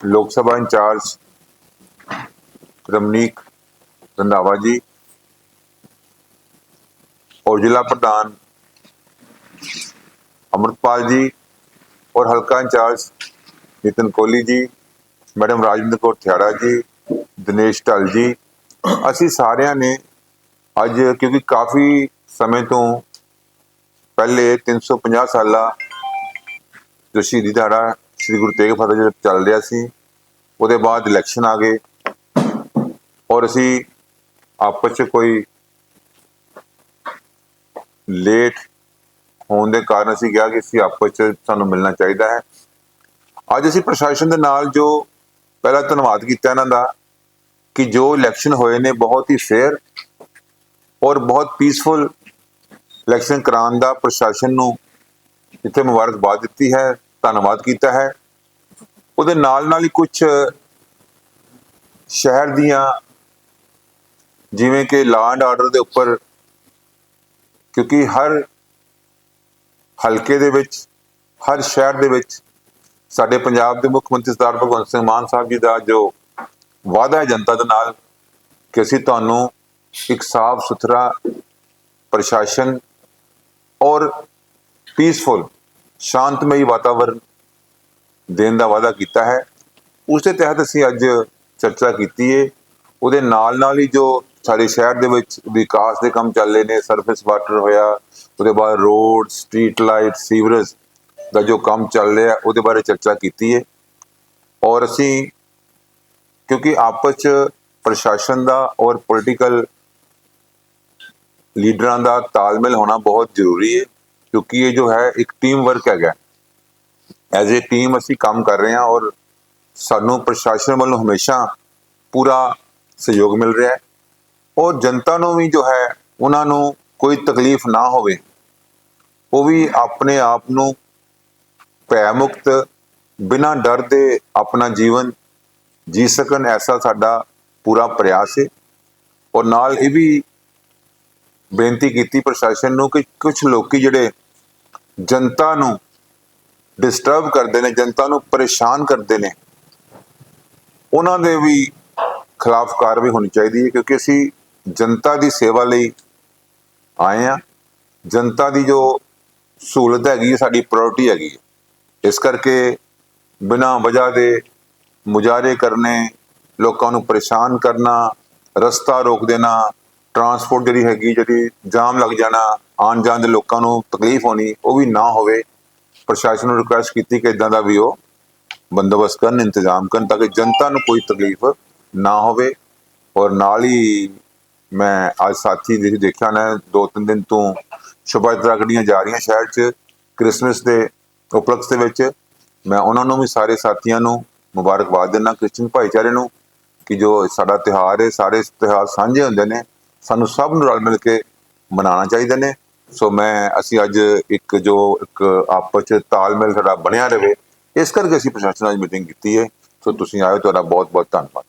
ਲੋਕ ਸਭਾ ਇੰਚਾਰਜ ਰਮਨੀਕ ਰੰਧਾਵਾ ਜੀ, ਔਰ ਜ਼ਿਲ੍ਹਾ ਪ੍ਰਧਾਨ ਅਮਰਪਾਲ ਜੀ, ਔਰ ਹਲਕਾ ਇੰਚਾਰਜ ਨਿਤਨ ਕੋਹਲੀ ਜੀ, ਮੈਡਮ ਰਾਜਿੰਦਰ ਕੌਰ ਥਿਆੜਾ ਜੀ, ਦਿਨੇਸ਼ ਢਲ ਜੀ, ਅਸੀਂ ਸਾਰਿਆਂ ਨੇ ਅੱਜ ਕਿਉਂਕਿ ਕਾਫੀ ਸਮੇਂ ਤੋਂ ਪਹਿਲੇ 350 ਸਾਲਾ ਜੋ ਸ਼ਹੀਦੀ ਦਿਹਾੜਾ ਸ੍ਰੀ ਗੁਰੂ ਤੇਗ ਬਹਾਦਰ ਜੀ ਚੱਲ ਰਿਹਾ ਸੀ, ਉਹਦੇ ਬਾਅਦ ਇਲੈਕਸ਼ਨ ਆ ਗਏ ਔਰ ਅਸੀਂ ਆਪਸ ਚ ਕੋਈ ਲੇਟ ਹੋਣ ਦੇ ਕਾਰਨ ਅਸੀਂ ਕਿਹਾ ਕਿ ਅਸੀਂ ਆਪਸ ਚ ਸਾਨੂੰ ਮਿਲਣਾ ਚਾਹੀਦਾ ਹੈ। ਅੱਜ ਅਸੀਂ ਪ੍ਰਸ਼ਾਸਨ ਦੇ ਨਾਲ ਜੋ ਪਹਿਲਾ ਧੰਨਵਾਦ ਕੀਤਾ ਇਹਨਾਂ ਦਾ ਕਿ ਜੋ ਇਲੈਕਸ਼ਨ ਹੋਏ ਨੇ ਬਹੁਤ ਹੀ ਫੇਅਰ ਔਰ ਬਹੁਤ ਪੀਸਫੁਲ ਇਲੈਕਸ਼ਨ ਕਰਾਉਣ ਦਾ ਪ੍ਰਸ਼ਾਸਨ ਨੂੰ ਇੱਥੇ ਮੁਬਾਰਕਬਾਦ ਦਿੱਤੀ ਹੈ, ਧੰਨਵਾਦ ਕੀਤਾ ਹੈ। ਉਹਦੇ ਨਾਲ ਨਾਲ ਹੀ ਕੁਝ ਸ਼ਹਿਰ ਦੀਆਂ ਜਿਵੇਂ ਕਿ ਲਾਅ ਐਂਡ ਆਰਡਰ ਦੇ ਉੱਪਰ ਕਿਉਂਕਿ ਹਰ ਹਲਕੇ ਦੇ ਵਿੱਚ, ਹਰ ਸ਼ਹਿਰ ਦੇ ਵਿੱਚ ਸਾਡੇ ਪੰਜਾਬ ਦੇ ਮੁੱਖ ਮੰਤਰੀ ਸਰਦਾਰ ਭਗਵੰਤ ਸਿੰਘ ਮਾਨ ਸਾਹਿਬ ਜੀ ਦਾ ਜੋ ਵਾਅਦਾ ਹੈ ਜਨਤਾ ਦੇ ਨਾਲ ਕਿ ਅਸੀਂ ਤੁਹਾਨੂੰ ਇੱਕ ਸਾਫ਼ ਸੁਥਰਾ ਪ੍ਰਸ਼ਾਸਨ ਔਰ ਪੀਸਫੁਲ ਸ਼ਾਂਤਮਈ ਵਾਤਾਵਰਣ ਦੇਣ ਦਾ ਵਾਅਦਾ ਕੀਤਾ ਹੈ। ਉਸ ਦੇ ਤਹਿਤ ਅਸੀਂ ਅੱਜ ਚਰਚਾ ਕੀਤੀ ਹੈ ਉਹਦੇ ਨਾਲ ਨਾਲ ਹੀ ਜੋ ਸਾਡੇ ਸ਼ਹਿਰ ਦੇ ਵਿੱਚ ਵਿਕਾਸ ਦੇ ਕੰਮ ਚੱਲ ਰਹੇ ਨੇ ਸਰਫੇਸ ਵਾਟਰ ਹੋਇਆ, ਉਹਦੇ ਬਾਅਦ ਰੋਡ ਸਟਰੀਟ ਲਾਈਟ ਸੀਵਰੇਜ ਦਾ ਜੋ ਕੰਮ ਚੱਲ ਰਿਹਾ, ਉਹਦੇ ਬਾਰੇ ਚਰਚਾ ਕੀਤੀ ਹੈ ਔਰ ਅਸੀਂ, ਕਿਉਂਕਿ ਆਪਸ ਚ ਪ੍ਰਸ਼ਾਸਨ ਦਾ ਔਰ ਪੋਲੀਟੀਕਲ ਲੀਡਰਾਂ ਦਾ ਤਾਲਮੇਲ ਹੋਣਾ ਬਹੁਤ ਜ਼ਰੂਰੀ ਹੈ ਕਿਉਂਕਿ ਇਹ ਜੋ ਹੈ, ਇੱਕ ਟੀਮ ਵਰਕ ਹੈਗਾ। ਐਜ਼ ਅ ਟੀਮ ਅਸੀਂ ਕੰਮ ਕਰ ਰਹੇ ਹਾਂ ਔਰ ਸਾਨੂੰ ਪ੍ਰਸ਼ਾਸਨ ਵੱਲੋਂ ਹਮੇਸ਼ਾ ਪੂਰਾ ਸਹਿਯੋਗ ਮਿਲ ਰਿਹਾ ਹੈ। ਔਰ ਜਨਤਾ ਨੂੰ ਵੀ ਜੋ ਹੈ, ਉਹਨਾਂ ਨੂੰ ਕੋਈ ਤਕਲੀਫ ਨਾ ਹੋਵੇ, ਉਹ ਵੀ ਆਪਣੇ ਆਪ ਨੂੰ ਭੈ ਮੁਕਤ ਬਿਨਾਂ ਡਰ ਦੇ ਆਪਣਾ ਜੀਵਨ ਜੀ ਸਕਣ, ਐਸਾ ਸਾਡਾ ਪੂਰਾ ਪ੍ਰਯਾਸ ਹੈ। ਔਰ ਨਾਲ ਇਹ ਵੀ ਬੇਨਤੀ ਕੀਤੀ ਪ੍ਰਸ਼ਾਸਨ ਨੂੰ ਕਿ ਕੁਝ ਲੋਕੀ ਜਿਹੜੇ ਜਨਤਾ ਨੂੰ ਡਿਸਟਰਬ ਕਰਦੇ ਨੇ, ਜਨਤਾ ਨੂੰ ਪਰੇਸ਼ਾਨ ਕਰਦੇ ਨੇ, ਉਹਨਾਂ ਦੇ ਵੀ ਖਿਲਾਫ ਕਾਰਵਾਈ ਹੋਣੀ ਚਾਹੀਦੀ ਹੈ, ਕਿਉਂਕਿ ਅਸੀਂ ਜਨਤਾ ਦੀ ਸੇਵਾ ਲਈ ਆਏ ਆ ਜਨਤਾ ਦੀ ਜੋ ਸਹੂਲਤ ਹੈਗੀ ਹੈ, ਸਾਡੀ ਪ੍ਰਾਇੋਰਟੀ ਹੈਗੀ ਹੈ। ਇਸ ਕਰਕੇ ਬਿਨਾਂ ਵਜ੍ਹਾ ਦੇ ਮੁਜ਼ਾਹਰੇ ਕਰਨੇ, ਲੋਕਾਂ ਨੂੰ ਪਰੇਸ਼ਾਨ ਕਰਨਾ, ਰਸਤਾ ਰੋਕ ਦੇਣਾ ਟਰਾਂਸਪੋਰਟ ਜਿਹੜੀ ਹੈਗੀ ਜਿਹੜੀ ਜਾਮ ਲੱਗ ਜਾਣਾ ਆਉਣ ਜਾਣ ਦੇ ਲੋਕਾਂ ਨੂੰ ਤਕਲੀਫ ਹੋਣੀ, ਉਹ ਵੀ ਨਾ ਹੋਵੇ। ਪ੍ਰਸ਼ਾਸਨ ਨੂੰ ਰਿਕੁਐਸਟ ਕੀਤੀ ਕਿ ਇਦਾਂ ਦਾ ਵੀ ਉਹ ਬੰਦੋਬਸਤ ਕਰਨ, ਇੰਤਜ਼ਾਮ ਕਰਨ ਤਾਂ ਕਿ ਜਨਤਾ ਨੂੰ ਕੋਈ ਤਕਲੀਫ ਨਾ ਹੋਵੇ। ਔਰ ਨਾਲ ਹੀ ਮੈਂ ਅੱਜ ਸਾਥੀ ਜਿਹੜੀ ਦੇਖਿਆ ਨਾ ਦੋ ਤਿੰਨ ਦਿਨ ਤੋਂ ਸ਼ੋਭਾ ਯਾਤਰਾ ਕੱਢੀਆਂ ਜਾ ਰਹੀਆਂ ਸ਼ਹਿਰ 'ਚ, ਕ੍ਰਿਸਮਸ ਦੇ ਉਪਲਕਸ਼ ਦੇ ਵਿੱਚ। ਮੈਂ ਉਹਨਾਂ ਨੂੰ ਵੀ ਸਾਰੇ ਸਾਥੀਆਂ ਨੂੰ ਮੁਬਾਰਕਬਾਦ ਦਿੰਦਾ, ਕ੍ਰਿਸਚੀਅਨ ਭਾਈਚਾਰੇ ਨੂੰ, ਕਿ ਜੋ ਸਾਡਾ ਤਿਹਾਰ ਹੈ, ਸਾਰੇ ਤਿਹਾਰ ਸਾਂਝੇ ਹੁੰਦੇ ਨੇ, ਸਾਨੂੰ ਸਭ ਨੂੰ ਰਲ ਮਿਲ ਕੇ ਮਨਾਉਣਾ ਚਾਹੀਦਾ ਨੇ। ਸੋ ਮੈਂ, ਅਸੀਂ ਅੱਜ ਇੱਕ ਜੋ ਇੱਕ ਆਪਸ ਚ ਤਾਲਮੇਲ ਸਾਡਾ ਬਣਿਆ ਰਹੇ ਇਸ ਕਰਕੇ ਅਸੀਂ ਪ੍ਰਸ਼ਾਸਨ ਨਾਲ ਮੀਟਿੰਗ ਕੀਤੀ ਹੈ। ਸੋ ਤੁਸੀਂ ਆਏ ਤੁਹਾਡਾ ਬਹੁਤ ਬਹੁਤ ਧੰਨਵਾਦ।